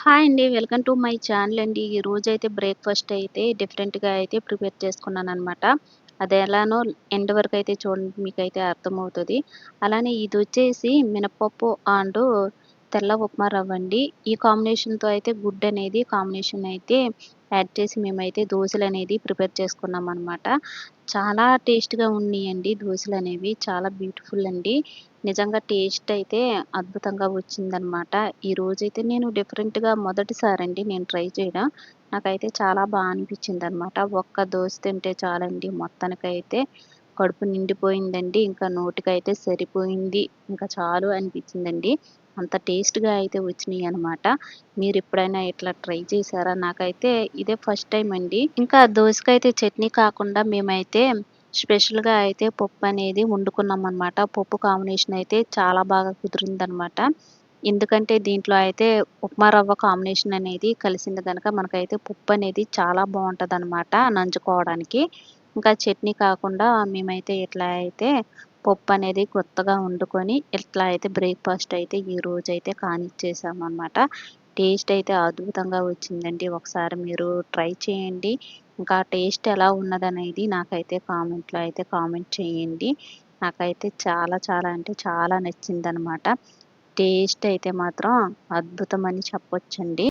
Hi అండి. Welcome to my channel అండి. ఈ రోజు అయితే బ్రేక్ఫాస్ట్ అయితే డిఫరెంట్గా అయితే ప్రిపేర్ చేసుకున్నాను అనమాట అది ఎలానో ఎండ్ వరకు అయితే చూడండి మీకు అయితే అర్థమవుతుంది. అలానే ఇది వచ్చేసి మినపప్పు అండ్ తెల్ల ఉప్మా రవ్వ అండి ఈ కాంబినేషన్తో అయితే గుడ్ అనేది కాంబినేషన్ అయితే యాడ్ చేసి మేమైతే దోశలు అనేది ప్రిపేర్ చేసుకున్నాం అనమాట చాలా టేస్ట్గా ఉన్నాయండి దోశలు అనేవి. చాలా బ్యూటిఫుల్ అండి. నిజంగా టేస్ట్ అయితే అద్భుతంగా వచ్చిందనమాట ఈ రోజైతే నేను డిఫరెంట్గా మొదటిసారి అండి నేను ట్రై చేయడం. నాకైతే చాలా బాగా అనిపించింది అనమాట ఒక్క దోశ తింటే చాలండి మొత్తానికైతే. కడుపు నిండిపోయిందండి. ఇంకా నోటికైతే సరిపోయింది. ఇంకా చాలు అనిపించిందండి. అంత టేస్ట్గా అయితే వచ్చినాయి అనమాట మీరు ఎప్పుడైనా ఇట్లా ట్రై చేశారా? నాకైతే ఇదే ఫస్ట్ టైం అండి. ఇంకా దోశకైతే చట్నీ కాకుండా మేమైతే స్పెషల్గా అయితే పప్పు అనేది వండుకున్నాం అనమాట పప్పు కాంబినేషన్ అయితే చాలా బాగా కుదిరిందనమాట ఎందుకంటే దీంట్లో అయితే ఉప్మా రవ్వ కాంబినేషన్ అనేది కలిసింది కనుక మనకైతే పప్పు అనేది చాలా బాగుంటుంది అనమాట నంచుకోవడానికి. ఇంకా చట్నీ కాకుండా మేమైతే ఇట్లా అయితే పప్పు అనేది కొత్తగా వండుకొని ఇట్లా అయితే బ్రేక్ఫాస్ట్ అయితే ఈ రోజు అయితే కానిచ్చేసాము అనమాట టేస్ట్ అయితే అద్భుతంగా వచ్చిందండి. ఒకసారి మీరు ట్రై చేయండి. ఇంకా టేస్ట్ ఎలా ఉన్నదనేది నాకైతే కామెంట్లో అయితే కామెంట్ చేయండి. నాకైతే చాలా చాలా అంటే చాలా నచ్చిందనమాట టేస్ట్ అయితే మాత్రం అద్భుతం అని చెప్పొచ్చండి.